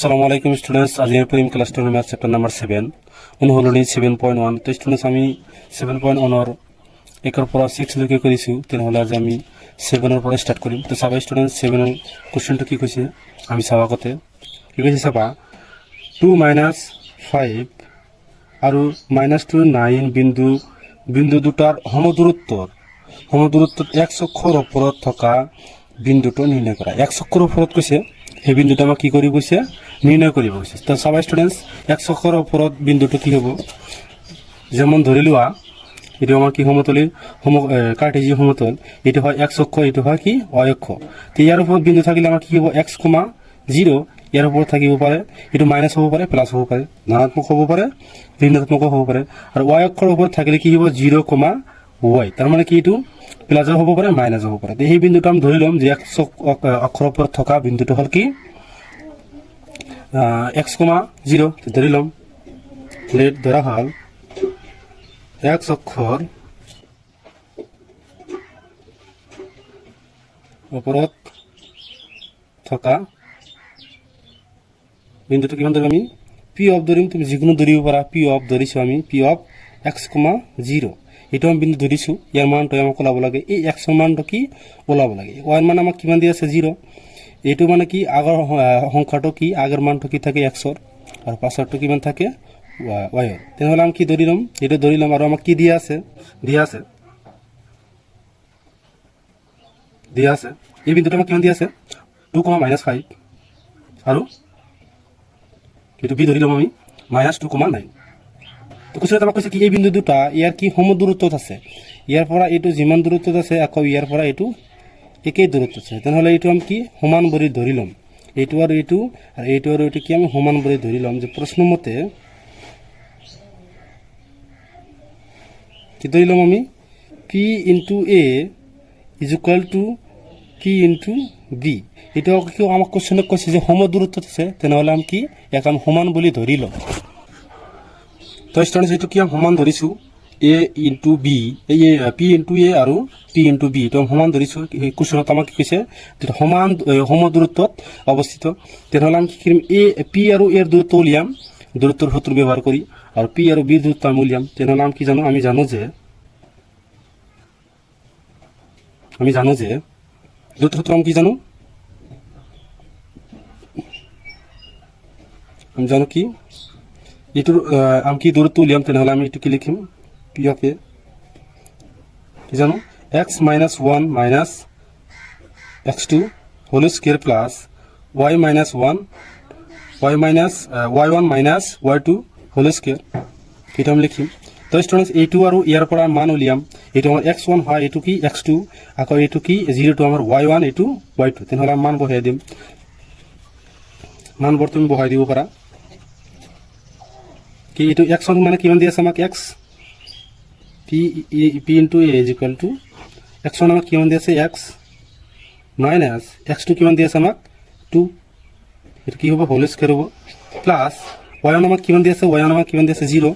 আসসালামু আলাইকুম স্টুডেন্টস আজ আমি পড়িম class ten math chapter number seven অনুহৰণি seven point one তো ষ্টুডেণ্টছ আমি ছেভেন পইণ্ট ওৱানৰ একৰ পৰা ছিক্সলৈকে কৰিছোঁ তেনেহ'লে আজি আমি ছেভেনৰ পৰা ষ্টাৰ্ট কৰিম তো চাবা ষ্টুডেণ্টছ ছেভেনৰ কুৱেশ্যনটো কি কৈছে, আমি চাব আগতে। কি কৈছে চাবা টু মাইনাছ ফাইভ আৰু মাইনাছ টু নাইন বিন্দু বিন্দু দুটাৰ সমদূৰত্বৰ, সমদূৰত্বত এক চক্ষৰ ওপৰত থকা বিন্দুটো নিৰ্ণয় কৰা। এক চক্ষৰ ওপৰত কৈছে সেই বিন্দুটো আমাক কি কৰিব কৈছে নিৰ্ণয় কৰিব কৈছে তো চাবা ষ্টুডেণ্টছ এক চক্ষৰ ওপৰত বিন্দুটো কি হ'ব? যেমন ধৰি লোৱা, এইটো আমাৰ কি সমতলীৰ সম কাৰ্টেজীয় সমতল, এইটো হয় এক্স অক্ষ, এইটো হয় কি? অক্ষ। তো ইয়াৰ ওপৰত বিন্দু থাকিলে আমাৰ কি হ'ব? এক্স কমা জিৰ' ইয়াৰ ওপৰত থাকিব পাৰে। এইটো মাইনাছ হ'ব পাৰে প্লাছ হ'ব পাৰে, ধনাত্মক হ'ব পাৰে, ঋণাত্মকো হ'ব পাৰে। আৰু ৱাই অক্ষৰ ওপৰত থাকিলে কি হ'ব? জিৰ' কমা ৱাই তাৰমানে কি এইটো? প্লাছো হ'ব পাৰে মাইনাছো হ'ব পাৰে। সেই বিন্দুটো আমি ধৰি ল'ম যে এক্স অক্ষৰৰ ওপৰত থকা বিন্দুটো হ'ল কি? এক্স কমা জিৰ' ধৰি ল'ম। লেট ধৰা হ'ল এক অক্ষর ওপৰত থকা বিন্দুটো কিমান ধৰিম আমি? পি অফ ধৰিম, তুমি যিকোনো ধৰিব পাৰা। পি অফ ধৰিছোঁ আমি। P of X comma zero' এইটো আমি বিন্দু ধৰিছোঁ ইয়াৰ মানটো আমাক ওলাব লাগে এই এক্সৰ মানটো কি ওলাব লাগে ৱাইৰ মান আমাক কিমান দি আছে জিৰ' এইটো মানে কি আগৰ সংখ্যাটো কি আগৰ মানটো কি থাকে এক্সৰ আৰু পাছৰটো কিমান থাকে ৱাইৰ তেনেহ'লে আমি কি ধৰি ল'ম এইটো ধৰি ল'ম আৰু আমাক কি দিয়া আছে দিয়া আছে দিয়া আছে এই বিন্দুটো আমাক কিমান দিয়া আছে টু কমা মাইনাছ ফাইভ আৰু এইটো বি ধৰি ল'ম আমি মাইনাছ টু কমা নাইন তো আমাক কৈছে কি, এই বিন্দু দুটা, ইয়াৰ কি সম দূৰত্বত আছে? ইয়াৰ পৰা এইটো যিমান দূৰত্বত আছে, আকৌ ইয়াৰ পৰা এইটো একেই দূৰত্বত আছে। তেনেহ'লে এইটো আমি কি, সমান বুলি ধৰি ল'ম। এইটো আৰু এইটো আৰু এইটো আৰু এইটো কি আমি সমান বুলি ধৰি ল'ম যে প্ৰশ্নমতে, কি ধৰি ল'ম আমি? P into A is equal to P into B এইটো কিয় আমাক কুৱেশ্যনত কৈছে যে সম দূৰত্বত আছে, তেনেহ'লে আমি কি, ইয়াক আমি সমান বুলি ধৰি ল'ম। তো ষ্টুডেণ্টছ এইটো কি আমি সমান ধৰিছোঁ এ ইনটু বি এই পি ইনটু এ আৰু পি ইনটু বি আমি সমান ধৰিছোঁ কুৱেশ্যনত আমাক কি কৈছে সমান সম দূৰত্বত অৱস্থিত, তেনেহ'লে আমি কি কৰিম এ পি আৰু এৰ দূৰত্ব উলিয়াম, দূৰত্বৰ সূত্ৰ ব্যৱহাৰ কৰি, আৰু পি আৰু বিৰ দূৰত্ব আমি উলিয়াম, তেনেহ'লে আমি কি জানো, আমি জানো যে, আমি জানো যে দূৰত্ব সূত্ৰ আমি কি জানো? আমি জানো কি? আহ, আমি কি দূৰত্ব উলিয়াম তেনেহ'লে আমি এইটো কি লিখিম পি অফ এ কি জানো X minus one minus X two whole square plus Y minus one Y minus Y one minus Y two whole square সেইটো আমি লিখিম তো ষ্টুডেণ্টছ এইটো আৰু ইয়াৰ পৰা মান উলিয়াম এইটো আমাৰ এক্স ওৱান হয় এইটো কি এক্স টু আকৌ এইটো কি জিৰ'টো আমাৰ ৱাই ওৱান এইটো ৱাই টু তেনেহ'লে মান বহাই দিম মানবোৰ তুমি বহাই দিব পাৰা কি এইটো এক্স ওৱান মানে কিমান দি আছে আমাক X P P into A is equal to X one আমাক কিমান দি আছে এক্স মাইনাছ এক্স টু কিমান দি আছে আমাক? টু এইটো কি হ'ব? হোল স্কুৱেৰ হ'ব। প্লাছ ৱাই ওৱান আমাক কিমান দি আছে ৱাই ওৱান আমাক কিমান দি আছে জিৰ'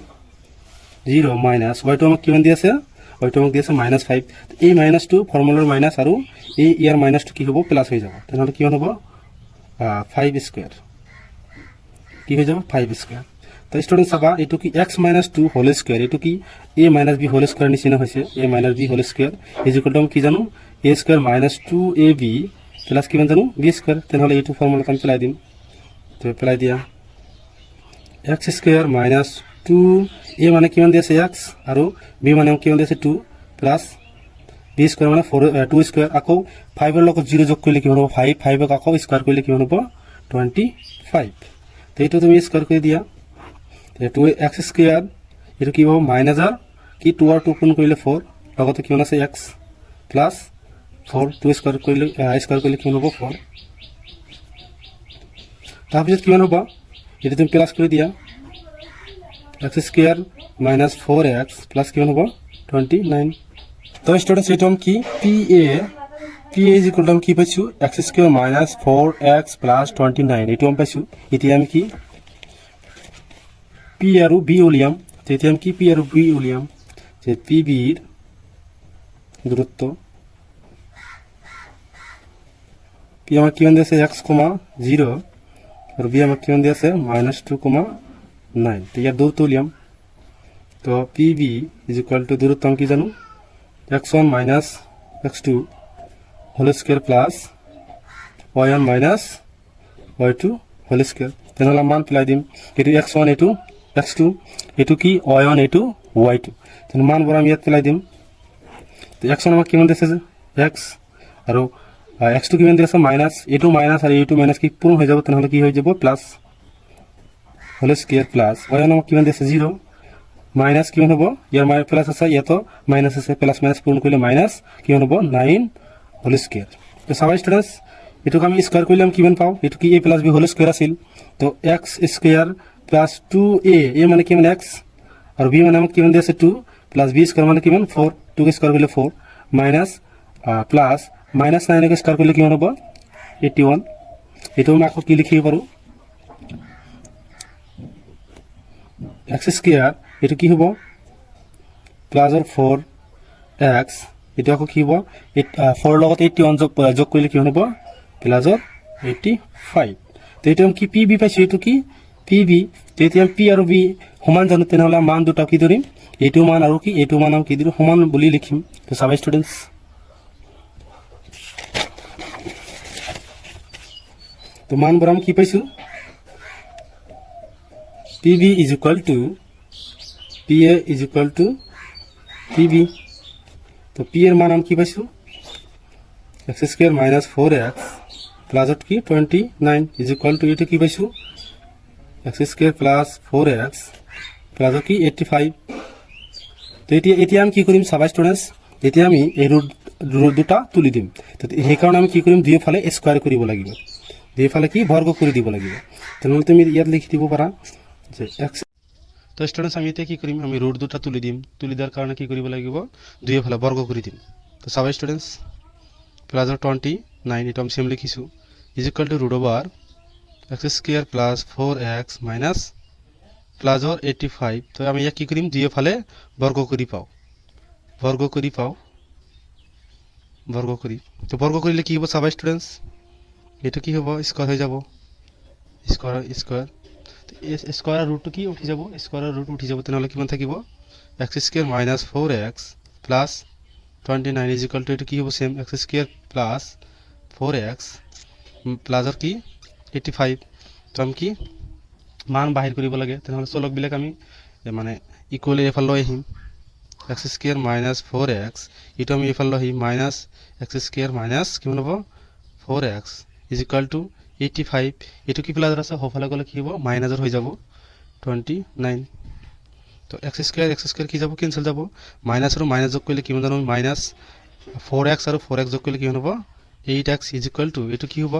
জিৰ' মাইনাছ ৱাইটো আমাক কিমান দি আছে ৱাইটো আমাক দি আছে মাইনাছ ফাইভ এই মাইনাছটো ফৰ্মুলাৰ মাইনাছ আৰু এই ইয়াৰ মাইনাছটো কি হ'ব? প্লাছ হৈ যাব। তেনেহ'লে কিমান হ'ব? ফাইভ স্কুৱেৰ কি হৈ যাব? ফাইভ স্কুৱেৰ তো ষ্টুডেণ্ট চাবা, এইটো কি X minus two whole square এইটো কি A minus B whole square নিচিনা হৈছে A minus B whole square is equal আমি কি জানো A square minus two A B plus কিমান জানো বি স্কুৱেৰ তেনেহ'লে এইটো ফৰ্মুলাত আমি পেলাই দিম। তো পেলাই দিয়া। X square minus two A মানে কিমান দি আছে এক্স আৰু বি মানে কিমান দি আছে টু প্লাছ বি স্কুৱেৰ মানে ফ'ৰ টু স্কুৱেৰ আকৌ ফাইভৰ লগত জিৰ' যোগ কৰিলে কিমান হ'ব ফাইভ ফাইভক আকৌ স্কুৱাৰ কৰিলে কিমান হ'ব টুৱেণ্টি ফাইভ তো এইটো তুমি স্কুৱাৰ কৰি দিয়া। টু এক্স স্কুৱেৰ এইটো কি হ'ব? মাইনাছৰ কি টু আৰু টু পূৰণ কৰিলে ফ'ৰ লগতে কিমান আছে X plus four two square কৰিলে স্কুৱাৰ কৰিলে কিমান হ'ব ফ'ৰ তাৰপিছত কিমান হ'ব এইটো তুমি প্লাছ কৰি দিয়া X square minus four X plus কিমান হ'ব টুৱেণ্টি নাইন তো ষ্টুডেণ্টছ এইটো কি? পি এ পি এ আমি কি পাইছোঁ? X square minus four X plus twenty nine এইটো আমি পাইছোঁ। এতিয়া আমি কি? পি আৰু বি উলিয়াম তেতিয়া আমি কি পি আৰু বি উলিয়াম যে পি বিৰ দূৰত্ব পি আমাৰ কিমান দি আছে এক্স কমা জিৰ' আৰু বি আমাক কিমান দি আছে মাইনাছ টু কমা নাইন তো ইয়াৰ দূৰত্ব উলিয়াম তো P B is equal to দূৰত্ব আমি কি জানো X one minus X two whole square plus Y one minus Y two whole square তেনেহ'লে মান পেলাই দিম এইটো এক্স ওৱান এইটো এক্স টু এইটো কি ওৱান এইটো ৱাই টু তেনে মানবোৰ আমি ইয়াত পেলাই দিম তো এক্স ওৱান আমাক কিমান দিছে যে এক্স আৰু এক্স টু কিমান দি আছে মাইনাছ এইটো মাইনাছ আৰু এইটো মাইনাছ কি পূৰণ হৈ যাব তেনেহ'লে কি হৈ যাব plus whole square plus Y one আমাক কিমান দি আছে জিৰ' মাইনাছ কিমান হ'ব ইয়াৰ মাই প্লাছ আছে ইয়াতো মাইনাছ আছে প্লাছ মাইনাছ পূৰণ কৰিলে মাইনাছ কিমান হ'ব নাইন হোল স্কুৱেৰ তো চাবা ষ্টুডেণ্টছ এইটোক আমি স্কুৱাৰ কৰিলে আমি কিমান পাওঁ এইটো কি A plus B whole square আছিল তো X square plus two A A মানে কিমান এক্স আৰু বি মানে আমাক কিমান দি আছে টু প্লাছ বি স্কুৱাৰ মানে কিমান ফ'ৰ টুক স্কুৱাৰ কৰিলে ফ'ৰ মাইনাছ প্লাছ মাইনাছ নাইনক স্কুৱাৰ কৰিলে কিমান হ'ব? এইটি ওৱান এইটো আমি আকৌ কি লিখিব পাৰোঁ এক্স স্কুৱেৰ এইটো কি হ'ব? প্লাছৰ ফ'ৰ এক্স এইটো আকৌ কি হ'ব? এইট ফ'ৰৰ লগত এইটি ওৱান যোগ যোগ কৰিলে কিমান হ'ব? প্লাছৰ এইটি ফাইভ তো এইটো আমি কি পি বি পাইছোঁ? এইটো কি? পি বি তো আমি পি আৰু বি সমান জানো, তেনেহ'লে মান দুটা কি ধৰিম? এইটো মান আৰু কি, এইটো মান আমি কি ধৰিম? সমান বুলি লিখিম। তো চাবা ষ্টুডেণ্টছ তো মানবোৰ আমি কি পাইছোঁ? P B is equal to P A is equal to P B তো পি এর মান আমি কি পাইছোঁ? X square minus four X প্লাসত কি? Twenty nine is equal to এইটো কি পাইছোঁ? X square plus four X প্লাসত কি এইটটি ফাইভ তো এতিয়া এতিয়া আমি কি কৰিম চাবা ষ্টুডেণ্টছ এতিয়া আমি এই ৰুট ৰুট দুটা তুলি দিম। তো সেইকাৰণে আমি কি কৰিম দুয়োফালে স্কোৱাৰ কৰিব লাগিব। দুয়োফালে কি বৰ্গ কৰি দিব লাগিব। তেনেহ'লে তুমি ইয়াত লিখি দিব পাৰা যে এক্স তো ষ্টুডেণ্টছ আমি এতিয়া কি কৰিম, আমি ৰুট দুটা তুলি দিম। তুলি দিয়াৰ কাৰণে কি কৰিব লাগিব? দুয়োফালে বৰ্গ কৰি দিম। তো চাবা ষ্টুডেণ্টছ প্লাছৰ টুৱেণ্টি নাইন এইটো আমি চেম লিখিছোঁ। Is equal to root over X square plus four X minus প্লাছৰ eighty five তো আমি ইয়াক কি কৰিম? দুয়োফালে বৰ্গ কৰি পাওঁ। বৰ্গ কৰি পাওঁ। বৰ্গ কৰি। তো বৰ্গ কৰিলে কি হ'ব চাবা ষ্টুডেণ্টছ এইটো কি হ'ব? স্কোৱাৰ হৈ যাব। স্কোৱাৰ স্কোৱাৰ স্কোৱাৰৰ ৰুটটো কি উঠি যাব? স্কোৱাৰৰ ৰুট উঠি যাব তেনেহ'লে কিমান থাকিব? X square minus four X plus twenty nine is two এইটো কি হ'ব? Same X square plus four X প্লাছৰ কি? এইটি ফাইভ তো আমি কি মান বাহিৰ কৰিব লাগে? তেনেহ'লে চলকবিলাক আমি মানে ইকুৱেলি এইফালে লৈ আহিম। X square minus four X এইটো আমি এইফালে আহিম মাইনাছ এক্স স্কুৱেৰ মাইনাছ কিমান হ'ব four X is equal to eighty five এইটো কি প্লাছৰ আছে? সৌফালে গ'লে কি হ'ব? মাইনাছৰ হৈ যাব। টুৱেণ্টি নাইন তো এক্স স্কুৱেৰ এক্স স্কুৱেৰ কি যাব? কেঞ্চেল যাব। মাইনাছ আৰু মাইনাছ যোগ কৰিলে কিমান জানো? মাইনাছ ফ'ৰ এক্স আৰু ফ'ৰ এক্স যোগ কৰিলে কিমান হ'ব? Eight X is equal to এইটো কি হ'ব?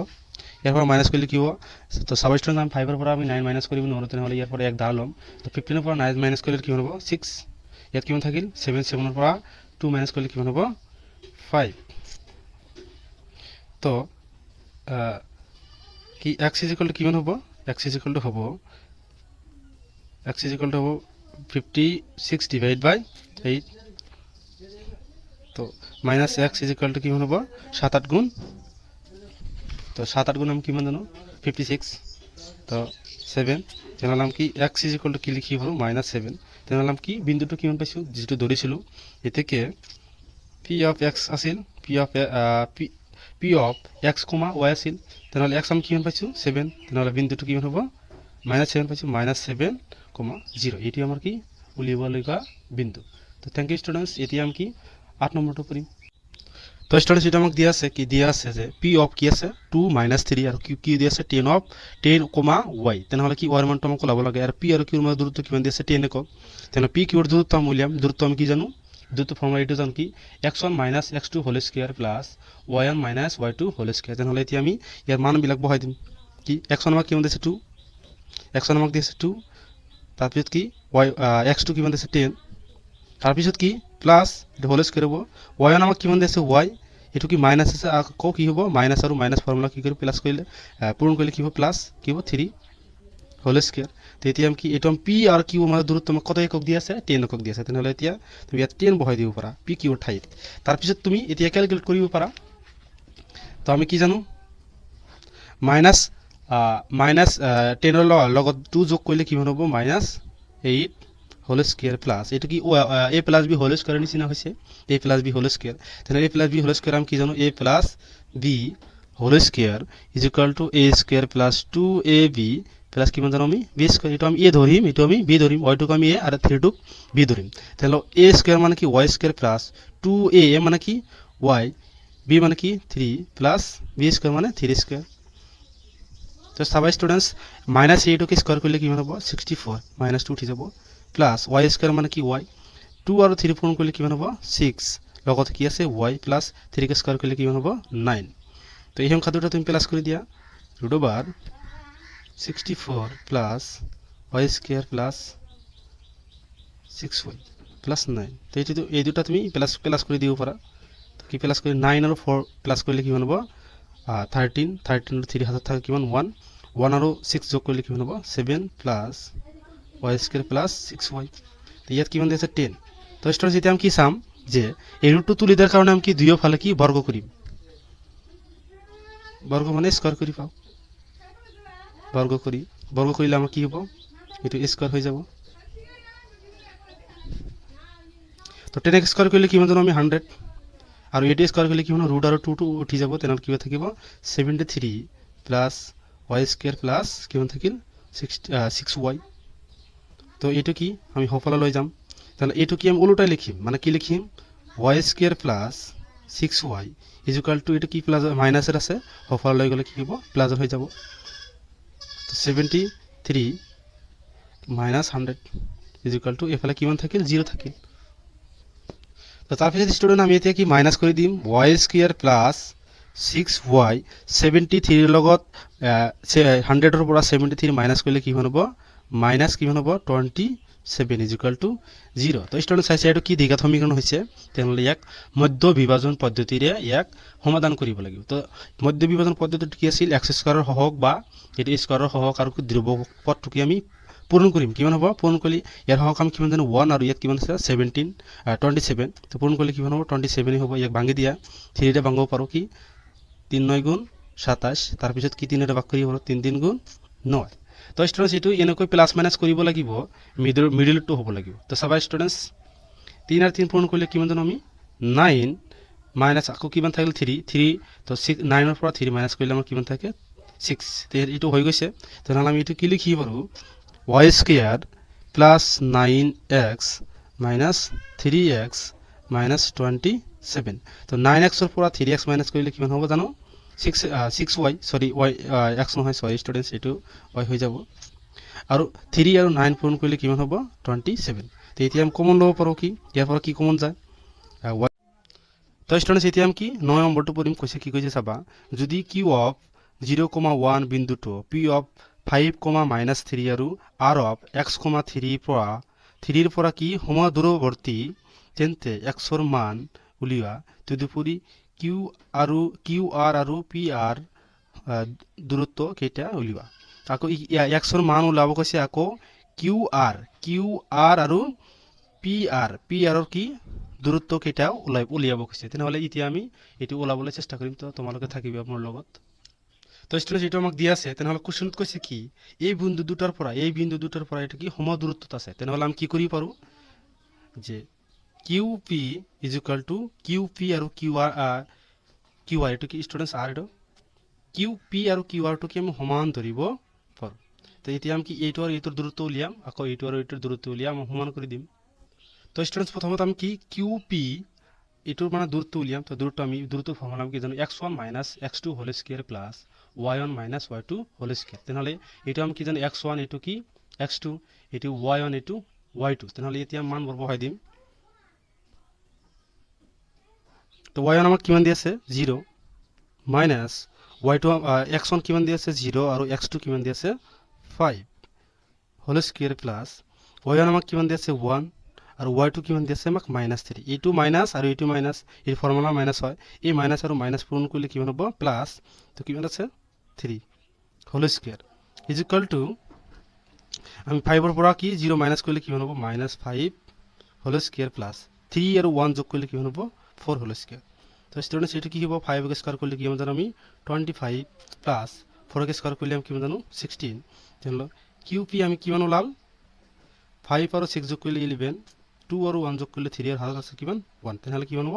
ইয়াৰ পৰা মাইনাছ কৰিলে কি হ'ব? তো ষ্টুডেণ্ট আমি ফাইভৰ পৰা আমি নাইন মাইনাছ কৰিব নোৱাৰোঁ তেনেহ'লে ইয়াৰ পৰা এক দাৰ ল'ম। তো ফিফটিনৰ পৰা নাইন মাইনাছ কৰিলে কিমান হ'ব? ছিক্স ইয়াত কিমান থাকিল? ছেভেন ছেভেনৰ পৰা টু মাইনাছ কৰিলে কিমান হ'ব? ফাইভ তো কি এক্স ইজিকেল টু কিমান হ'ব? এক্স ইজিকেল টু হ'ব এক্স ইজিকেল টু হ'ব fifty six divide by eight তো minus X is equal to কিমান হ'ব? সাত আঠ গুণ তো সাত আঠ গুণ আমি কিমান জানো? ফিফটি ছিক্স তো ছেভেন তেনেহ'লে আমি কি? এক্স ইজিকেল টু কি লিখি পাৰোঁ মাইনাছ ছেভেন তেনেহ'লে আমি কি? বিন্দুটো কিমান পাইছোঁ? যিটো ধৰিছিলোঁ। এতেকে পি অফ এক্স আছিল। P of P P of X comma Y আছিল। তেনেহ'লে এক্স আমি কিমান পাইছোঁ? ছেভেন তেনেহ'লে বিন্দুটো কিমান হ'ব? মাইনাছ ছেভেন পাইছোঁ। মাইনাছ ছেভেন কমা জিৰ' এইটো আমাৰ কি? উলিয়াবলগীয়া বিন্দু। তো থেংক ইউ ষ্টুডেণ্টছ এতিয়া আমি কি? আঠ নম্বৰটো কৰিম তো এইটো আমাক দিয়া আছে, কি দিয়া আছে যে পি অফ কি আছে? টু মাইনাছ থ্ৰী আৰু কিউ কি দিয়া আছে ten of ten comma Y তেনেহ'লে কি ৱাইৰ মানটো আমাক ওলাব লাগে? আৰু পি আৰু কিউৰ মাজত দূৰত্ব কিমান দি আছে? টেন একক। তেনেহ'লে পি কিউৰ দূৰত্ব আমি উলিয়াম। দূৰত্ব আমি কি জানো? দূৰত্ব ফৰ্মুলা এইটো জানো কি? X one minus X two whole square plus Y one minus Y two whole square তেনেহ'লে এতিয়া আমি ইয়াৰ মানবিলাক বহাই দিম। কি? এক্স ওৱান আমাক কিমান দিছে? টু এক্স ওৱান আমাক দিছে? টু তাৰপিছত কি? ৱাই এক্স টু কিমান দিছে? টেন তাৰপিছত কি? প্লাছ এইটো হোল স্কুৱেৰ হ'ব। ওৱান আমাক কিমান দিছে ৱাই এইটো কি মাইনাছ আছে? আকৌ কি হ'ব? মাইনাছ আৰু মাইনাছ ফৰ্মুলা কি কৰি প্লাছ কৰিলে পূৰণ কৰিলে কি হ'ব? প্লাছ কি হ'ব? থ্ৰী হোল স্কুৱেৰ তেতিয়া আমি কি এইটো পি আৰু কিউ মাজত দূৰত্ব আমাক কত একক দি আছে? টেন একক দি আছে। তেনেহ'লে এতিয়া তুমি ইয়াত টেন বহাই দিব পাৰা পি কিউৰ ঠাইত। তাৰপিছত তুমি এতিয়া কেলকুলেট কৰিব পাৰা। তো আমি কি জানো? মাইনাছ মাইনাছ টেনৰ লগত টু যোগ কৰিলে কিমান হ'ব? Minus eight whole square plus এইটো কি A plus B whole square নিচিনা হৈছে A plus B whole square তেনেহ'লে A plus B whole square আমি কি জানো? A plus B whole square is equal to A square plus two A B plus কিমান জানো আমি? বি স্কুৱেৰ এইটো আমি এ ধৰিম এইটো আমি বি ধৰিম ৱাইটোক আমি এ আৰু থ্ৰীটোক বি ধৰিম তেনেহ'লে এ স্কুৱেৰ মানে কি? Y square plus two A মানে কি? ৱাই বি মানে কি? থ্ৰী প্লাছ বি স্কুৱেৰ মানে থ্ৰী স্কুৱেৰ তো চাবা ষ্টুডেণ্টছ মাইনাছ এইটোকে স্কুৱেৰ কৰিলে কিমান হ'ব? ছিক্সটি ফ'ৰ মাইনাছ টু উঠি যাব। প্লাছ ৱাই স্কুৱেৰ মানে কি ৱাই টু আৰু থ্ৰী পূৰণ কৰিলে কিমান হ'ব? ছিক্স লগত কি আছে? ৱাই প্লাছ থ্ৰীকে স্কুৱেৰ কৰিলে কিমান হ'ব? নাইন তো এই সংখ্যা দুটা তুমি প্লাছ কৰি দিয়া। Root over sixty four plus Y square plus six Y plus nine তো এইটো এই দুটা তুমি প্লাছ প্লাছ কৰি দিব পাৰা। তো কি প্লাছ কৰি নাইন আৰু ফ'ৰ প্লাছ কৰিলে কিমান হ'ব? থাৰ্টিন আৰু থ্ৰী হাতত থাকে কিমান? ওৱান ওৱান আৰু ছিক্স যোগ কৰিলে কিমান হ'ব? Seven plus Y square plus six Y তো ইয়াত কিমান দি আছে টেন তো ষ্টুডেণ্টছ এতিয়া আমি কি চাম? যে এই ৰুটটো তুলি দিয়াৰ কাৰণে আমি কি দুয়ো ফালে কি বৰ্গ কৰিম? বৰ্গ মানে স্কোৱাৰ কৰি পাওঁ। বৰ্গ কৰি, বৰ্গ কৰিলে আমাৰ কি হ'ব? এইটো স্কোৱাৰ হৈ যাব। তো টেন এক্স স্কোৱাৰ কৰিলে কিমান জানো আমি হাণ্ড্ৰেড আৰু এইটো স্কোৱাৰ কৰিলে কিমান ৰুট আৰু টু উঠি যাব, তেনেহ'লে কিমান থাকিব। Seventy three plus Y square plus কিমান থাকিল? ছিক্সটি ছিক্স ৱাই তো এইটো কি? আমি সফলে লৈ যাম। তাহলে এইটো কি আমি ওলোটাই লিখিম? মানে কি লিখিম? Y square plus six Y is equal to এইটো কি প্লাছ মাইনাছত আছে। সফলে লৈ গ'লে কি হ'ব? প্লাছত হৈ যাব। তো seventy three minus hundred is equal to এইফালে কিমান থাকিল? জিৰ' থাকিল। তো তাৰপিছত ষ্টুডেণ্ট আমি এতিয়া কি মাইনাছ কৰি দিম? Y square plus six Y seventy থ্ৰীৰ লগত হাণ্ড্ৰেডৰ পৰা ছেভেণ্টি থ্ৰী মাইনাছ কৰিলে কিমান হ'ব? মাইনাছ কিমান হ'ব? Twenty seven is equal to zero' তো ষ্টুডেণ্ট চাইছে, এইটো কি দীঘাত সমীকৰণ হৈছে? তেনেহ'লে ইয়াক মধ্য বিভাজন পদ্ধতিৰে ইয়াক সমাধান কৰিব লাগিব। তো মধ্য বিভাজন পদ্ধতিটো কি আছিল? এক্স স্কোৱাৰৰ সহক বা এইটো স্কোৱাৰৰ সহক আৰু ধ্ৰুৱ পদটো কি আমি পূৰণ কৰিম। কিমান হ'ব? পূৰণ কৰিলে ইয়াৰ সহক আমি কিমান জানো? ওৱান আৰু ইয়াত কিমান আছে? ছেভেণ্টিন টুৱেণ্টি ছেভেন তো পূৰণ কৰিলে কিমান হ'ব? টুৱেণ্টি ছেভেনেই হ'ব। ইয়াক ভাঙি দিয়া। থ্ৰীৰে ভাঙিব পাৰোঁ কি? তিন নয় গুণ সাতাইছ তাৰপিছত কি তিনিৰে ভাগ কৰিব পাৰোঁ তিন তিন গুণ নয়। তো ষ্টুডেণ্টছ এইটো এনেকৈ প্লাছ মাইনাছ কৰিব লাগিব মিডল মিডিলটো হ'ব লাগিব। তো চাবা ষ্টুডেণ্টছ তিন আৰু তিন পূৰণ কৰিলে কিমান জানো আমি? নাইন মাইনাছ আকৌ কিমান থাকিল? থ্ৰী থ্ৰী তো ছিক্স নাইনৰ পৰা থ্ৰী মাইনাছ কৰিলে আমাৰ কিমান থাকে? ছিক্স এইটো হৈ গৈছে। তেনেহ'লে আমি এইটো কি লিখি পাৰোঁ Y square plus nine X minus three X minus twenty seven তো নাইন এক্সৰ পৰা থ্ৰী এক্স মাইনাছ কৰিলে কিমান হ'ব জানো? Six six Y sorry Y X নহয় চৰি ষ্টুডেণ্টছ এইটো ৱাই হৈ যাব। আৰু থ্ৰী আৰু নাইন পূৰণ কৰিলে কিমান হ'ব? টুৱেণ্টি ছেভেন তো এতিয়া আমি কমন ল'ব পাৰোঁ কি? ইয়াৰ পৰা কি কমন যায়? ৱাই তো ষ্টুডেণ্টছ এতিয়া আমি কি? ন নম্বৰটো পঢ়িম। কৈছে কি কৈছে চাবা? যদি Q of zero' comma one বিন্দুটো P of five comma minus three আৰু আৰ অফ এক্স কমা থ্ৰীৰ পৰা থ্ৰীৰ পৰা কি? সমাদূৰৱৰ্তী তেন্তে এক্সৰ মান উলিওৱা। তদুপৰি কিউ আৰু কিউ আৰ আৰু পি আৰ দূৰত্ব কেইটা উলিওৱা। আকৌ এক্সৰ মান ওলাব কৈছে আকৌ কিউ আৰ কিউ আৰ আৰু পি আৰ, পি আৰৰ কি দূৰত্ব কেইটা ওলাই উলিয়াব কৈছে। তেনেহ'লে এতিয়া আমি এইটো ওলাবলৈ চেষ্টা কৰিম। তো তোমালোকে থাকিবা মোৰ লগত। তো ষ্টুডেণ্ট এইটো আমাক দিয়া আছে। তেনেহ'লে কুৱেশ্যনত কৈছে কি, এই বিন্দু দুটাৰ পৰা, এই বিন্দু দুটাৰ পৰা এইটো কি সম দূৰত্বত আছে। তেনেহ'লে আমি কি কৰিব পাৰোঁ? যে Q P is equal to Q P আৰু কিউ আৰ কিউ আৰ এইটো কি ষ্টুডেণ্টছ আৰ এইটো? কিউ পি আৰু কিউ আৰটো কি আমি সমান ধৰিব পাৰোঁ। তো এতিয়া আমি কি এইটো আৰু এইটোৰ দূৰত্ব উলিয়াম? আকৌ এইটো আৰু এইটোৰ দূৰত্ব উলিয়াম সমান কৰি দিম। তো ষ্টুডেণ্টছ প্ৰথমত আমি কি কিউ পি এইটোৰ মানে দূৰত্ব উলিয়াম। তো দূৰত্ব আমি, দূৰত্ব ফৰ্মুলা আমি কি জানো X one minus X two whole square plus Y one minus Y two whole square তেনেহ'লে এইটো আমি কি জানো এক্স ওৱান এইটো কি? এক্স টু এইটো ৱাই ওৱান এইটো ৱাই টু তেনেহ'লে এতিয়া মান বঢ়াই দিম। তো ৱাই ওৱান আমাক কিমান দি আছে? Zero' minus Y two X one কিমান দি আছে? জিৰ' আৰু এক্স টু কিমান দি আছে? Five whole square plus Y one আমাক কিমান দি আছে? ওৱান আৰু ৱাই টু কিমান দি আছে? আমাক মাইনাছ থ্ৰী এইটো মাইনাছ আৰু এইটো মাইনাছ এই ফৰ্মুলা মাইনাছ হয়। এই মাইনাছ আৰু মাইনাছ পূৰণ কৰিলে কিমান হ'ব? প্লাছ তো কিমান আছে? Three whole square is equal to আমি ফাইভৰ পৰা কি? জিৰ' মাইনাছ কৰিলে কিমান হ'ব? Minus five whole square plus three আৰু ওৱান যোগ কৰিলে কিমান হ'ব? ফ'ৰ হোল স্কুৱেৰ তো ষ্টুডেণ্টছ এইটো কি হ'ব ফাইভ স্কুৱাৰ কৰিলে কিমান জানো আমি? টুৱেণ্টি ফাইভ প্লাছ ফ'ৰক স্কোৱাৰ কৰিলে আমি কিমান জানো? ছিক্সটিন তেনেহ'লে কিউ পি আমি কিমান ওলাল ফাইভ আৰু ছিক্স যোগ কৰিলে ইলেভেন টু আৰু ওৱান যোগ কৰিলে থ্ৰী আৰু হাতত আছে কিমান? ওৱান তেনেহ'লে কিমান হ'ব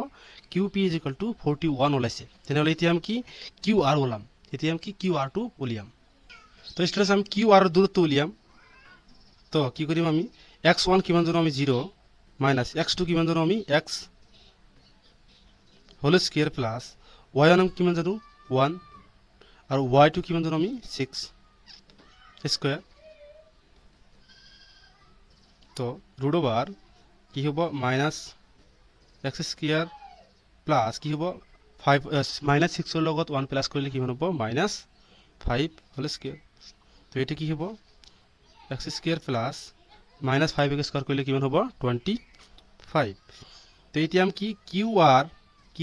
Q P is equal to forty one ওলাইছে তেনেহ'লে এতিয়া আমি কি? কিউ আৰ ওলাম এতিয়া আমি কি? কিউ আৰটো উলিয়াম। তো ষ্টুডেণ্টছ আমি কিউ আৰৰ দূৰত্ব উলিয়াম। তো কি কৰিম আমি? এক্স ওৱান কিমান জানো আমি জিৰ' মাইনাছ এক্স টু কিমান জানো আমি? X whole plus y one আমি কিমান জানো? ওৱান আৰু ৱাই টু কিমান জানো আমি? ছিক্স স্কুৱেৰ তো ৰুট অভাৰ কি হ'ব? মাইনাছ এক্স স্কুৱেৰ প্লাছ কি হ'ব? ফাইভ মাইনাছ ছিক্সৰ লগত ওৱান প্লাছ কৰিলে কিমান হ'ব? মাইনাছ ফাইভ হোল স্কুৱেৰ তো এইটো কি হ'ব? X square plus minus five x square কৰিলে কিমান হ'ব? টুৱেণ্টি ফাইভ তো এতিয়া আমি কি? কিউ আৰ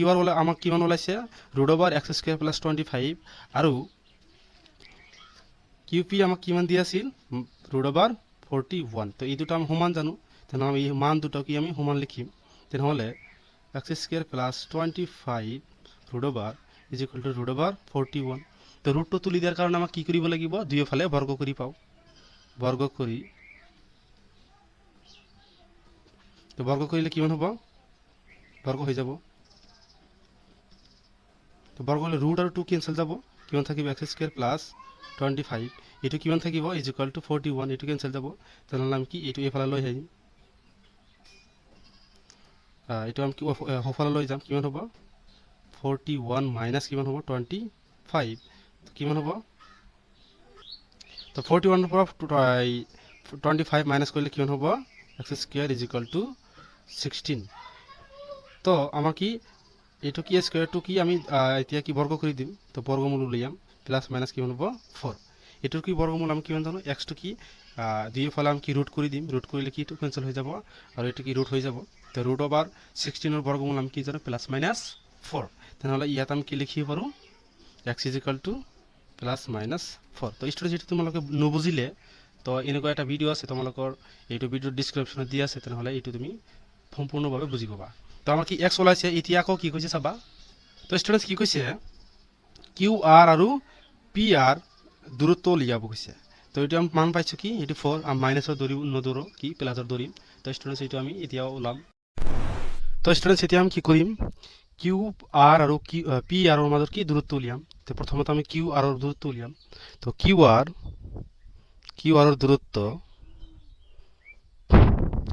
আৰ ওলাই আমাক কিমান ওলাইছে root over x square plus twenty five আৰু কিউ পি আমাক কিমান দি আছিল? ৰুট অভাৰ ফৰ্টি ওৱান তো এই দুটা আমি সমান জানো। তেনেহ'লে আমি মান দুটা কি আমি সমান লিখিম? তেনেহ'লে x square plus twenty five root over is equal to root over forty one তো ৰুটটো তুলি দিয়াৰ কাৰণে আমাক কি কৰিব লাগিব? দুয়োফালে বৰ্গ কৰি পাওঁ। বৰ্গ কৰি তো বৰ্গ কৰিলে কিমান হ'ব? বৰ্গ হৈ যাব। তো বৰ্গ হ'লে ৰুট আৰু টু কেঞ্চেল যাব। কিমান থাকিব? X square plus twenty five এইটো কিমান থাকিব? Is equal to forty one এইটো কেঞ্চেল যাব। তেনেহ'লে আমি কি এইটো এইফালে লৈ আহিম। আহ, এইটো আমি কি আহ, লৈ যাম। কিমান হ'ব? ফৰ্টি ওৱান মাইনাছ কিমান হ'ব? টুৱেণ্টি ফাইভ কিমান হ'ব? তো ফৰ্টি ওৱানৰ পৰা টুৱেণ্টি ফাইভ মাইনাছ কৰিলে কিমান হ'ব? X square is equal to sixteen তো আমাৰ কি এইটো কি স্কুৱেৰটো কি আমি এতিয়া কি বৰ্গ কৰি দিম তো বৰ্গমূল উলিয়াম প্লাছ মাইনাছ কিমান হ'ব ফ'ৰ এইটোৰ কি বৰ্গমূল আমি কিমান জানো এক্সটো কি আহ, দুয়োফালে আমি কি ৰুট কৰি দিম ৰুট কৰিলে কি এইটো কেঞ্চেল হৈ যাব আৰু এইটো কি ৰুট হৈ যাব। তো ৰুট অভাৰ ছিক্সটিনৰ বৰ্গমূল আমি কি জানো প্লাছ মাইনাছ ফ'ৰ তেনেহ'লে ইয়াত আমি কি লিখিব পাৰোঁ x is equal to plus minus four তো ষ্টুডেণ্ট যিটো তোমালোকে নুবুজিলে তো এনেকুৱা এটা ভিডিঅ' আছে তোমালোকৰ এইটো ভিডিঅ'ৰ ডিছক্ৰিপশ্যনত দি আছে তেনেহ'লে এইটো তুমি সম্পূৰ্ণভাৱে বুজি পাবা। তো আমাৰ কি এক্স ওলাইছে এতিয়া আকৌ কি কৈছে চাবা? তো ষ্টুডেণ্টছ কি কৈছে? কিউ আৰ আৰু পি আৰ দূৰত্ব উলিয়াব কৈছে। তো এইটো আমি মান পাইছোঁ কি? এইটো ফ'ৰ মাইনাছৰ দৌৰিব নদৌৰোঁ, কি? প্লাছৰ দৌৰিম। তো ষ্টুডেণ্টছ এইটো আমি এতিয়াও ওলাম। তো ষ্টুডেণ্টছ এতিয়া আমি কি কৰিম? কিউ আৰ আৰু কিউ পি আৰৰ মাজত কি দূৰত্ব উলিয়াম? তো প্ৰথমতে আমি কিউ আৰৰ দূৰত্ব উলিয়াম। তো কিউ আৰ কিউ আৰৰ দূৰত্ব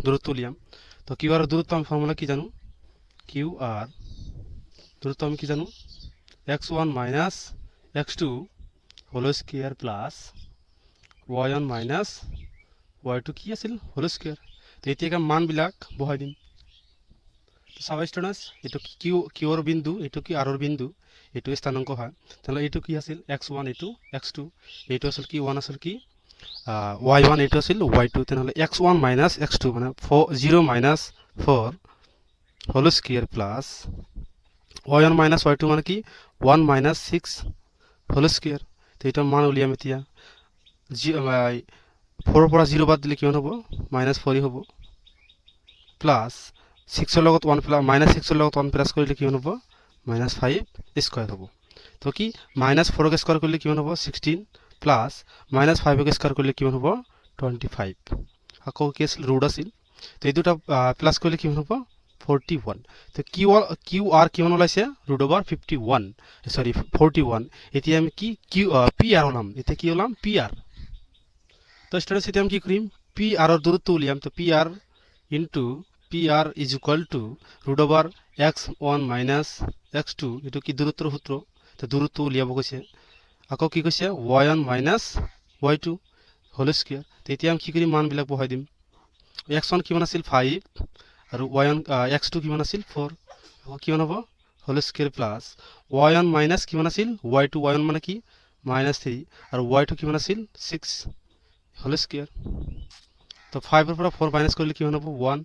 দূৰত্ব উলিয়াম। তো কিউ আৰৰ দূৰত্ব আমি ফৰ্মুলা কি জানো? কিউ আৰ দূৰত্ব আমি কি জানো? X one minus x two whole square plus y one minus y two কি আছিল? হোল স্কুৱেৰ তো এতিয়া মানবিলাক বহাই দিম। চাবা ষ্টুডেণ্টছ এইটো কিউ কিউৰ বিন্দু, এইটো কি আৰৰ বিন্দু, এইটো স্থানাংক হয়। তেনেহ'লে এইটো কি আছিল? এক্স ওৱান, এইটো এক্স টু, এইটো আছিল কি? ওৱান আছিল কি? ৱাই ওৱান, এইটো আছিল ৱাই টু। তেনেহ'লে x one minus x two মানে four zero' minus four. Whole square plus y one minus y two মানে কি? One minus six whole square তো এইটো মান উলিয়াম এতিয়া জি ফ'ৰৰ পৰা জিৰ' বাদ দিলে কিমান হ'ব? মাইনাছ ফ'ৰে হ'ব। প্লাছ ছিক্সৰ লগত ওৱান প্লাছ মাইনাছ ছিক্সৰ লগত ওৱান প্লাছ কৰিলে কিমান হ'ব? মাইনাছ ফাইভ স্কুৱাৰ হ'ব। তো কি? মাইনাছ ফ'ৰক স্কুৱাৰ কৰিলে কিমান হ'ব? ছিক্সটিন প্লাছ মাইনাছ ফাইভক স্কুৱাৰ কৰিলে কিমান হ'ব? টুৱেণ্টি ফাইভ আকৌ কি আছিল? ৰুট আছিল। তো এই দুটা প্লাছ কৰিলে কিমান হ'ব? ফৰ্টি ওৱান তো কিউ আৰ কিউ আৰ কিমান ওলাইছে? Root over fifty one sorry forty one এতিয়া আমি কি কিউ পি আৰ ওলাম। এতিয়া কি ওলাম? পি আৰ তো ষ্টুডেণ্টছ এতিয়া আমি কি কৰিম? পি আৰৰ দূৰত্ব উলিয়াম। তো P R into P R is equal to root over x one minus x two এইটো কি দূৰত্বৰ সূত্ৰ? তো দূৰত্ব উলিয়াব কৈছে। আকৌ কি কৈছে? Y one minus y two whole square তেতিয়া আমি কি কৰিম? মানবিলাক বহাই দিম। এক্স ওৱান কিমান আছিল? ফাইভ আৰু ৱাই ওৱান এক্স টু কিমান আছিল? ফ'ৰ কিমান হ'ব? Whole square plus y one minus কিমান আছিল? ৱাই টু ৱাই ওৱান মানে কি? মাইনাছ থ্ৰী আৰু ৱাই টু কিমান আছিল? ছিক্স হোল স্কুৱেৰ তো ফাইভৰ পৰা ফ'ৰ মাইনাছ কৰিলে কিমান হ'ব? One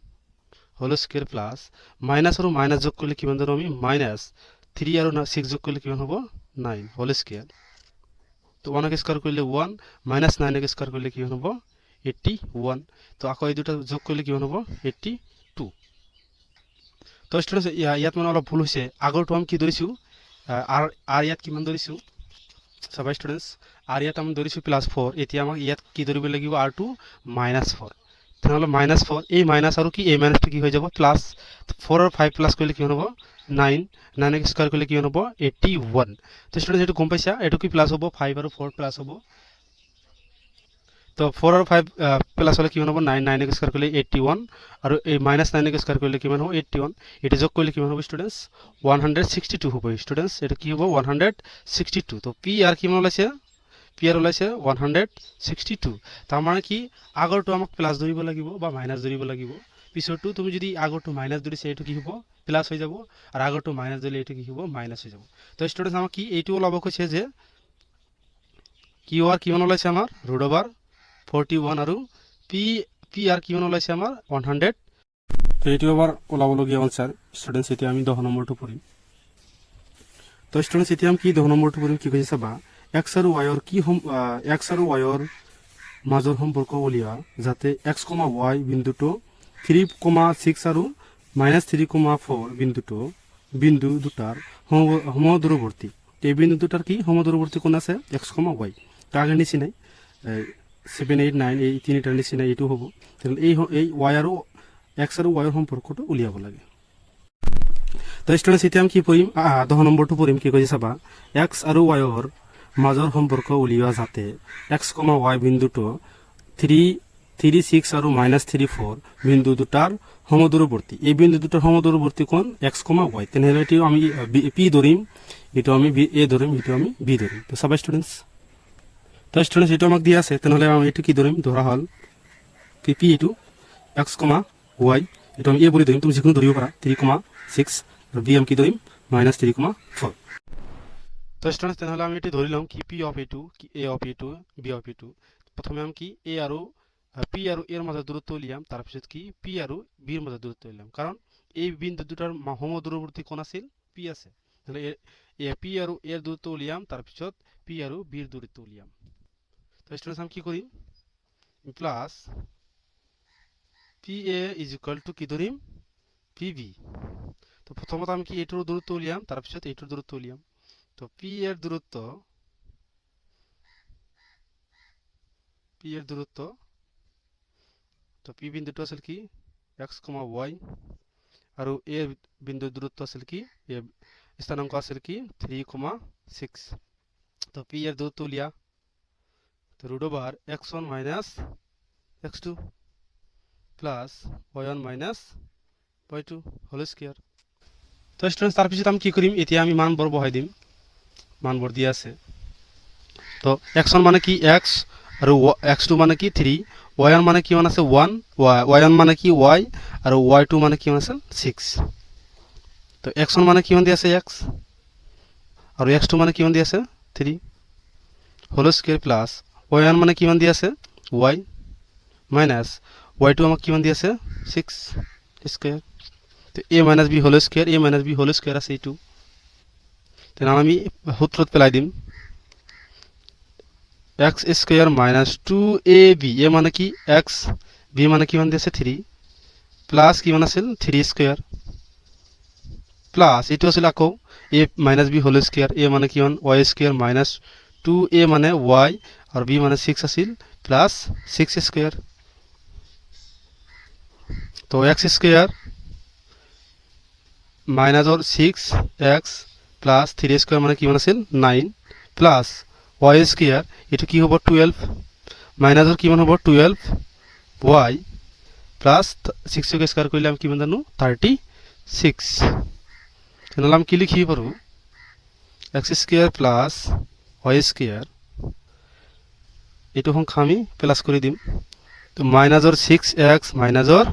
whole square plus minus আৰু মাইনাছ যোগ কৰিলে কিমান জানো আমি? মাইনাছ থ্ৰী আৰু ছিক্স যোগ কৰিলে কিমান হ'ব? নাইন হোল স্কুৱেৰ তো ওৱানক স্কুৱাৰ কৰিলে ওৱান মাইনাছ নাইনক স্কুৱাৰ কৰিলে কিমান হ'ব? এইট্টি ওৱান তো আকৌ এই দুটা যোগ কৰিলে কিমান হ'ব? এইট্টি তো ষ্টুডেণ্টছ ইয়াত মানে অলপ ভুল হৈছে। আগৰটো আমি কি ধৰিছোঁ? আৰ আৰ ইয়াত কিমান ধৰিছোঁ? চাবা ষ্টুডেণ্টছ আৰু ইয়াত আমি ধৰিছোঁ প্লাছ ফ'ৰ এতিয়া আমাক ইয়াত কি ধৰিব লাগিব? আৰ টু মাইনাছ ফ'ৰ তেনেহ'লে মাইনাছ ফ'ৰ এই মাইনাছ আৰু কি? এই মাইনাছটো কি হৈ যাব? প্লাছ ফ'ৰ আৰু ফাইভ প্লাছ কৰিলে কিমান হ'ব? নাইন নাইন এক্স স্কুৱাৰ কৰিলে কিমান হ'ব? এইটি ওৱান তো ষ্টুডেণ্ট এইটো গম পাইছা? এইটো কি প্লাছ হ'ব? ফাইভ আৰু ফ'ৰ প্লাছ হ'ব। তো ফ'ৰ আৰু ফাইভ প্লাছ হ'লে কিমান হ'ব নাইন নাইন এক্স স্কুৱাৰ কৰিলে এইটি ওৱান আৰু এই মাইনাছ নাইন এক্স স্কুৱাৰ কৰিলে কিমান হ'ব এইটি ওৱান এইটো যোগ কৰিলে কিমান হ'ব students one hundred sixty two হ'ব। ষ্টুডেণ্টছ এইটো কি হ'ব? ওৱান হাণ্ড্ৰেড ছিক্সটি টু তো পি আৰ কিমান ওলাইছে পি আৰ ওলাইছে ওৱান হাণ্ড্ৰেড ছিক্সটি টু তাৰমানে কি? আগৰটো আমাক প্লাছ ধৰিব লাগিব বা মাইনাছ ধৰিব লাগিব। পিছৰটো তুমি যদি আগৰটো মাইনাছ ধৰিছে, এইটো কি হ'ব? প্লাছ হৈ যাব। আৰু আগৰটো মাইনাছ ধৰিলে এইটো কি হ'ব? মাইনাছ হৈ যাব। তো ষ্টুডেণ্টছ আমাক কি এইটো ওলাব কৈছে যে কিউ আৰ কিমান ওলাইছে আমাৰ? ৰুট অভাৰ ফৰ্টি ওৱান আৰু পি পি আৰ কিমান ওলাইছে আমাৰ? ওৱান হাণ্ড্ৰেড এইটো এবাৰ ওলাবলগীয়া আনচাৰ ষ্টুডেণ্টছ এতিয়া আমি দহ নম্বৰটো পঢ়িম। তো ষ্টুডেণ্টছ এতিয়া আমি কি দহ নম্বৰটো পঢ়িম, কি কৈছে চাবা? এক্স আৰু ৱাইৰ কি এক্স আৰু ৱাইৰ মাজৰ সম্পৰ্ক উলিওৱা, যাতে এক্স কমা ৱাই বিন্দুটো থ্ৰী কমা ছিক্স আৰু মাইনাছ থ্ৰী কমা ফ'ৰ বিন্দুটো, বিন্দু দুটাৰ সম- সমদূৰৱৰ্তী। এই বিন্দু দুটাৰ কি? সমদূৰৱৰ্তী কোন আছে? এক্স কমা ৱাই তো আগের নিচিনাই। ছেভেন এইট নাইন এই তিনিটাৰ নিচিনাই এইটো হ'ব। তেনেহ'লে এই এই ৱাই আৰু এক্স আৰু ৱাইৰ সম্পৰ্কটো উলিয়াব লাগে। তো ষ্টুডেণ্টছ এতিয়া আমি কি আহ, দহ নম্বৰটো পঢ়িম। কি কৈছে চাবা? এক্স আৰু ৱাইৰ মাজৰ সম্পৰ্ক উলিওৱা যাতে এক্স কমা ৱাই বিন্দুটো থ্ৰী থ্ৰী ছিক্স আৰু মাইনাছ থ্ৰী ফ'ৰ বিন্দু দুটাৰ সমদূৰৱৰ্তী। এই বিন্দু দুটাৰ সমদূৰৱৰ্তী কোন? এক্স কমা ৱাই তেনেহ'লে এইটো আমি পি ধৰিম। এইটো আমি এ ধৰিম। এইটো আমি বি ধৰিম। তো চাবা ষ্টুডেণ্টছ তো ষ্টুডেণ্টছ এইটো আমাক দিয়া আছে, তেনেহ'লে আমি এইটো কি ধৰিম? ধৰা হ'ল পি পি এইটো এক্স কমা ৱাই এইটো আমি এ বুলি ধৰিম, তুমি যিকোনো ধৰিব পাৰা। থ্ৰী কমা ছিক্স আৰু বি আমি কি ধৰিম? মাইনাছ থ্ৰী কমা ফ'ৰ তো ষ্টুডেণ্টছ তেনেহ'লে আমি এইটো ধৰি ল'ম কি পি অফ এইটো কি এ অফ এইটো বি অফ এইটো প্ৰথমে আমি কি এ আৰু পি আৰু এৰ মাজত দূৰত্ব উলিয়াম তাৰপিছত কি পি আৰু বিৰ মাজত দূৰত্ব উলিয়াম। কাৰণ এই বিন্দু দুটাৰ ম- সমদূৰৱৰ্তী কোন আছিল? পি আছে। নহ'লে এ- এ পি আৰু এৰ দূৰত্ব উলিয়াম তাৰপিছত পি আৰু বিৰ দূৰত্ব উলিয়াম। তো ষ্টুডেণ্টছ আমি কি কৰিম plus P A is equal to কি ধৰিম পি বি তো প্ৰথমত আমি কি এইটোৰ দূৰত্ব উলিয়াম তাৰপিছত এইটোৰ দূৰত্ব উলিয়াম তো পি এর দূরত্ব পি এর দূরত্ব, তো পি বিন্দুটো আছিল কি? এক্স কমা ৱাই আৰু এ বিন্দুৰ দূৰত্ব আছিল কি? এ স্থানাংক আছিল কি? থ্ৰী কমা ছিক্স তো পি এর দূরত্ব উলিয়া তো root over x one minus x two plus y one minus y two whole square তো ষ্টুডেণ্টছ তাৰপিছত আমি কি কৰিম? এতিয়া আমি মানবোৰ বহাই দিম। মানবোৰ দিয়া আছে। তো এক্স ওৱান মানে কি? এক্স আৰু এক্স টু মানে কি? থ্ৰী ৱাই ওৱান মানে কিমান আছে ওৱান ৱাই ৱাই মানে কি? ৱাই আৰু ৱাই টু মানে কিমান আছে ছিক্স তো এক্স ওৱান মানে কিমান দি আছে? এক্স আৰু এক্স টু মানে কিমান দি আছে? Three whole square plus y one মানে কিমান দি আছে? ৱাই মাইনাছ ৱাই টু আমাক কিমান দি আছে? ছিক্স স্কুৱেৰ তো A minus B whole square A minus B whole square আছে এইটো। তেনেহ'লে আমি সূত্ৰত পেলাই দিম। X square minus two A B A মানে কি? এক্স বি মানে কিমান দি আছে? থ্ৰী প্লাছ কিমান আছিল? থ্ৰী স্কোয়াৰ প্লাছ এইটো আছিল আকৌ A minus B whole square A মানে কিমান? Y square minus two A মানে ৱাই আৰু বি মানে ছিক্স আছিল প্লাছ ছিক্স স্কোয়াৰ তো x square মাইনাছৰ six x plus three square মানে কিমান আছিল নাইন প্লাছ ৱাই স্কোয়াৰ এইটো কি হ'ব? টুৱেল্ভ মাইনাছৰ কিমান হ'ব? টুৱেল্ভ ৱাই প্লাছ ছিক্সক স্কোয়াৰ কৰিলে আমি কিমান জানো? থাৰ্টি ছিক্স তেনেহ'লে আমি কি লিখিব পাৰোঁ? X square plus y square এইটো সংখ্যা আমি প্লাছ কৰি দিম। তো মাইনাছৰ ছিক্স এক্স মাইনাছৰ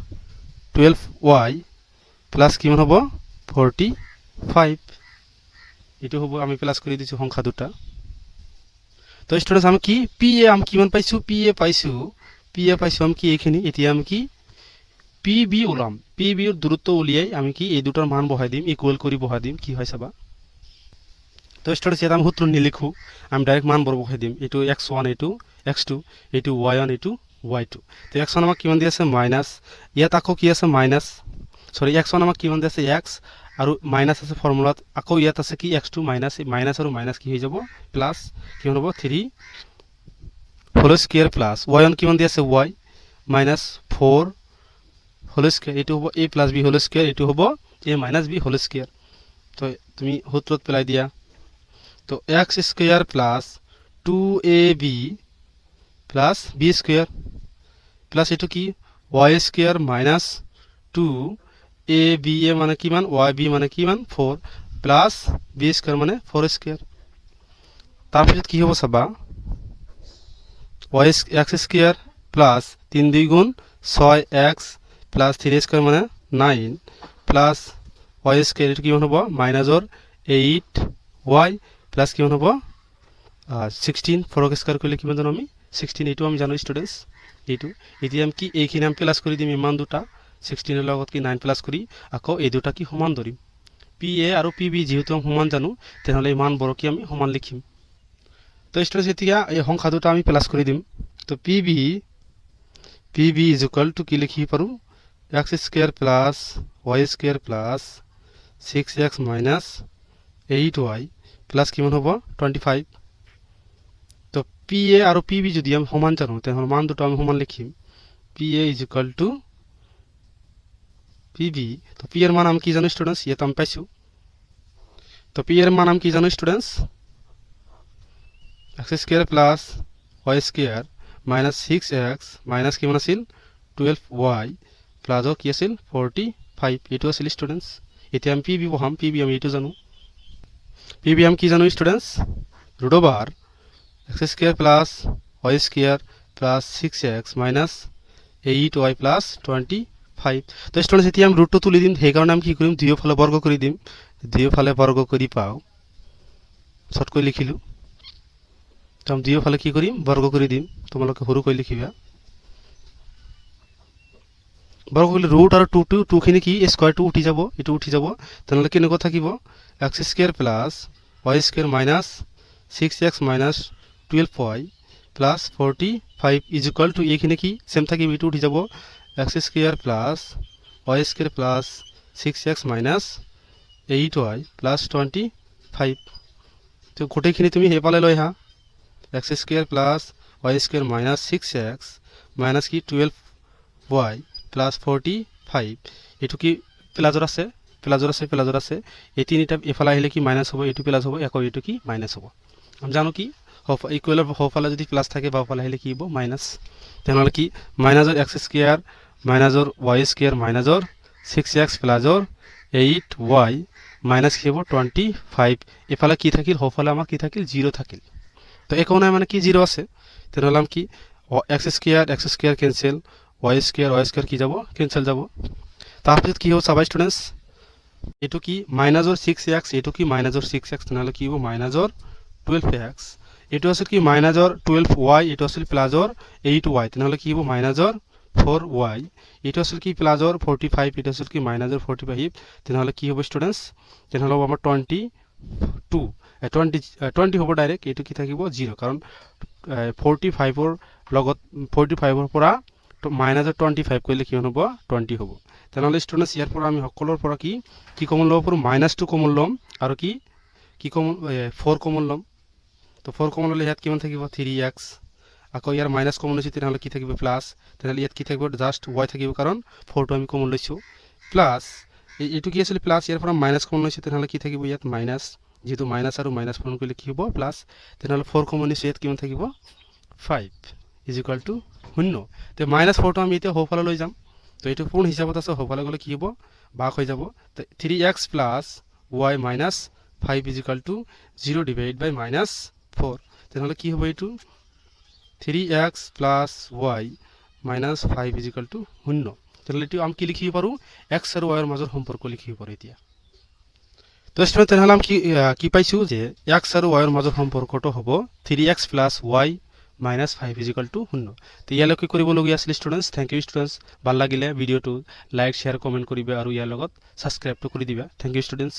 টুৱেল্ভ ৱাই প্লাছ কিমান হ'ব? ফৰ্টি ফাইভ এইটো হ'ব, আমি প্লাছ কৰি দিছোঁ সংখ্যা দুটা। তো ষ্টুডেণ্টছ আমি কি পি এ আমি কিমান পাইছোঁ? পি এ পাইছোঁ। পি এ পাইছোঁ, আমি কি এইখিনি? এতিয়া আমি কি পি বি ওলাম। পি বিৰ দূৰত্ব উলিয়াই আমি কি এই দুটাৰ মান বহাই দিম ইকুৱেল কৰি বহাই দিম। কি হয় চাবা? তো ষ্টুডেণ্টছ ইয়াত আমি সূত্ৰ নিলিখোঁ। আমি ডাইৰেক্ট মানবোৰ বহাই দিম। এইটো এক্স ওৱান এইটো এক্স টু এইটো ৱাই ওৱান এইটো ৱাই টু তো এক্স ওৱান আমাক কিমান দি আছে মাইনাছ ইয়াত আকৌ কি আছে মাইনাছ চৰি এক্স ওৱান আমাক কিমান দি আছে এক্স আৰু মাইনাছ আছে ফৰ্মুলাত আকৌ ইয়াত আছে কি এক্স টু মাইনাছ মাইনাছ আৰু মাইনাছ কি হৈ যাব প্লাছ কিমান হ'ব three whole square plus y one কিমান দি আছে y minus four whole square এইটো হ'ব A plus B whole square এইটো হ'ব A minus B whole square তো তুমি সূত্ৰত পেলাই দিয়া তো x square plus two A B plus B square plus এইটো কি? Y square minus two A B A মানে কিমান ৱাই বি মানে কিমান ফ'ৰ প্লাছ বি স্কোয়াৰ মানে ফ'ৰ স্কোয়াৰ তাৰপিছত কি হ'ব চাবা ৱাই এক্স স্কোয়াৰ প্লাছ তিনি দুই গুণ ছয় এক্স প্লাছ থ্ৰী স্কোয়াৰ মানে নাইন। প্লাছ ৱাই স্কোয়াৰ এইটো কিমান হ'ব? মাইনাছৰ এইট ৱাই প্লাছ কিমান হ'ব? ছিক্সটিন ফ'ৰক স্কোয়াৰ কৰিলে কিমান জানো আমি? ছিক্সটিন এইটো আমি জানো ষ্টুডেণ্টছ এইটো এতিয়া আমি কি এইখিনি আমি প্লাছ কৰি দিম? ইমান দুটা। ছিক্সটিনৰ লগত কি নাইন প্লাছ কৰি আকৌ এই দুটা কি সমান ধৰিম? পি এ আৰু পি বি যিহেতু আমি সমান জানো, তেনেহ'লে ইমানবোৰক কি আমি সমান লিখিম। তো ষ্টুডেণ্টছ এতিয়া এই সংখ্যা দুটা আমি প্লাছ কৰি দিম। তো P B P B is equal to কি লিখিব পাৰোঁ? X square plus y square plus six x minus eight y plus কিমান হ'ব? টুৱেণ্টি ফাইভ পি এ আৰু পি বি যদি আমি সমান জানো তেনেহ'লে মান দুটা আমি সমান লিখিম। P A is equal to P B তো পি এর মান আমি কি জানো স্টুডেন্টস ইয়াতে আমি পাইছোঁ। তো পি এর মান আমি কি জানো students x square plus y square minus six x minus কিমান আছিল? টুৱেল্ভ ৱাই প্লাছৰ কি আছিল? ফৰ্টি ফাইভ এইটো আছিল ষ্টুডেণ্টছ এতিয়া আমি পি বি বহাম পি বি আমি এইটো জানো। পি বি আমি কি জানো students over x square plus y square plus six x minus eight y plus twenty five তো ষ্টুডেণ্টছ এতিয়া আমি ৰুটটো তুলি দিম। সেইকাৰণে আমি কি কৰিম? দুয়োফালে বৰ্গ কৰি দিম। দুয়োফালে বৰ্গ কৰি পাওঁ। শ্বৰ্টকৈ লিখিলোঁ। তো আমি দুয়োফালে কি কৰিম? বৰ্গ কৰি দিম। তোমালোকে সৰুকৈ লিখিবা। বৰ্গ কৰিলে ৰুট আৰু টু টু টুখিনি কি? স্কুৱাৰটো উঠি যাব। এইটো উঠি যাব। তেনেহ'লে কেনেকুৱা থাকিব? X square plus y square minus six x minus twelve y plus forty five is equal to এইখিনি কি? চেম থাকিব এইটো উঠি যাব। X square plus y square plus six x minus eight y plus twenty five তো গোটেইখিনি তুমি সেইফালে লৈ আহা x square plus y square minus six x minus কি? Twelve y plus forty five এইটো কি প্লাজৰ আছে? প্লাজৰ আছে প্লাজৰ আছে। এই তিনিটা এইফালে আহিলে কি মাইনাছ হ'ব? এইটো প্লাছ হ'ব আকৌ এইটো কি মাইনাছ হ'ব। আমি জানো কি? ইকুৱেলৰ সোঁফালে যদি প্লাছ থাকে বাওঁফালে আহিলে কি হ'ব মাইনাছ তেনেহ'লে কি? মাইনাছৰ এক্স স্কুৱেৰ মাইনাছৰ ৱাই স্কুৱেৰ মাইনাছৰ ছিক্স এক্স প্লাছৰ এইট ৱাই মাইনাছ কি হ'ব? টুৱেণ্টি ফাইভ এইফালে কি থাকিল? সোঁফালে আমাৰ কি থাকিল? জিৰ' থাকিল। তো একো নাই মানে কি জিৰ' আছে? তেনেহ'লে আমি কি? X square x square cancel y square y square কি যাব? কেঞ্চেল যাব। তাৰপিছত কি হ'ব চাবা ষ্টুডেণ্টছ এইটো কি? মাইনাছৰ ছিক্স এক্স এইটো কি? মাইনাছৰ ছিক্স এক্স তেনেহ'লে কি হ'ব? মাইনাছৰ টুৱেল্ভ এক্স এইটো আছিল কি মাইনাছৰ টুৱেল্ভ ৱাই এইটো আছিল প্লাছৰ এইট ৱাই তেনেহ'লে কি হ'ব? মাইনাছৰ ফ'ৰ ৱাই এইটো আছিল কি প্লাছৰ ফৰ্টি ফাইভ এইটো আছিল কি মাইনাছৰ ফৰ্টি ফাইভ তেনেহ'লে কি হ'ব ষ্টুডেণ্টছ তেনেহ'লে হ'ব আমাৰ টুৱেণ্টি টু টুৱেণ্টি টুৱেণ্টি হ'ব ডাইৰেক্ট এইটো কি থাকিব? জিৰ' কাৰণ ফৰ্টি ফাইভৰ লগত ফৰ্টি ফাইভৰ পৰা মাইনাছৰ টুৱেণ্টি ফাইভ কৰিলে কিমান হ'ব? টুৱেণ্টি হ'ব। তেনেহ'লে ষ্টুডেণ্টছ ইয়াৰ পৰা আমি সকলোৰ পৰা কি কি কমন ল'ব পাৰোঁ? মাইনাছ টু কমন ল'ম, আৰু কি কি কমন ফ'ৰ কমন ল'ম। তো ফ'ৰ কমন ল'লে ইয়াত কিমান থাকিব? থ্ৰী এক্স আকৌ ইয়াৰ মাইনাছ কমন লৈছোঁ তেনেহ'লে কি থাকিব? প্লাছ তেনেহ'লে ইয়াত কি থাকিব? জাষ্ট ৱাই থাকিব, কাৰণ ফ'ৰটো আমি কমন লৈছোঁ। প্লাছ এইটো কি আছিলে? প্লাছ ইয়াৰ পৰা মাইনাছ কমন লৈছোঁ তেনেহ'লে কি থাকিব ইয়াত? মাইনাছ যিহেতু মাইনাছ আৰু মাইনাছ পূৰণ কৰিলে কি হ'ব? প্লাছ তেনেহ'লে ফ'ৰ কমন নিছোঁ ইয়াত কিমান থাকিব? ফাইভ ইজ ইকুৱেল টু শূন্য। তো মাইনাছ ফ'ৰটো আমি এতিয়া সোঁফালে লৈ যাম। তো এইটো কোন হিচাপত আছে? সোঁফালে গ'লে কি হ'ব? বাক হৈ যাব। তো three x plus y minus five is equal to zero' divide by minus four তেনেহ'লে কি হ'ব এইটো three x plus y minus five is equal to শূন্য। তেনেহ'লে এইটো আমি কি লিখিব পাৰোঁ এক্স আৰু ৱাইৰ মাজৰ সম্পৰ্ক লিখিব পাৰোঁ এতিয়া। তো ষ্টুডেণ্ট তেনেহ'লে আমি কি কি পাইছোঁ যে এক্স আৰু ৱাইৰ মাজৰ সম্পৰ্কটো হ'ব three x plus y minus five is equal to শূন্য। তো ইয়ালৈকে কৰিবলগীয়া আছিল ষ্টুডেণ্টছ থেংক ইউ ষ্টুডেণ্টছ ভালো লাগিলে ভিডিঅ'টো লাইক শ্বেয়াৰ কমেণ্ট কৰিবা আৰু ইয়াৰ লগত ছাবস্ক্ৰাইবটো কৰি দিবা। Thank you students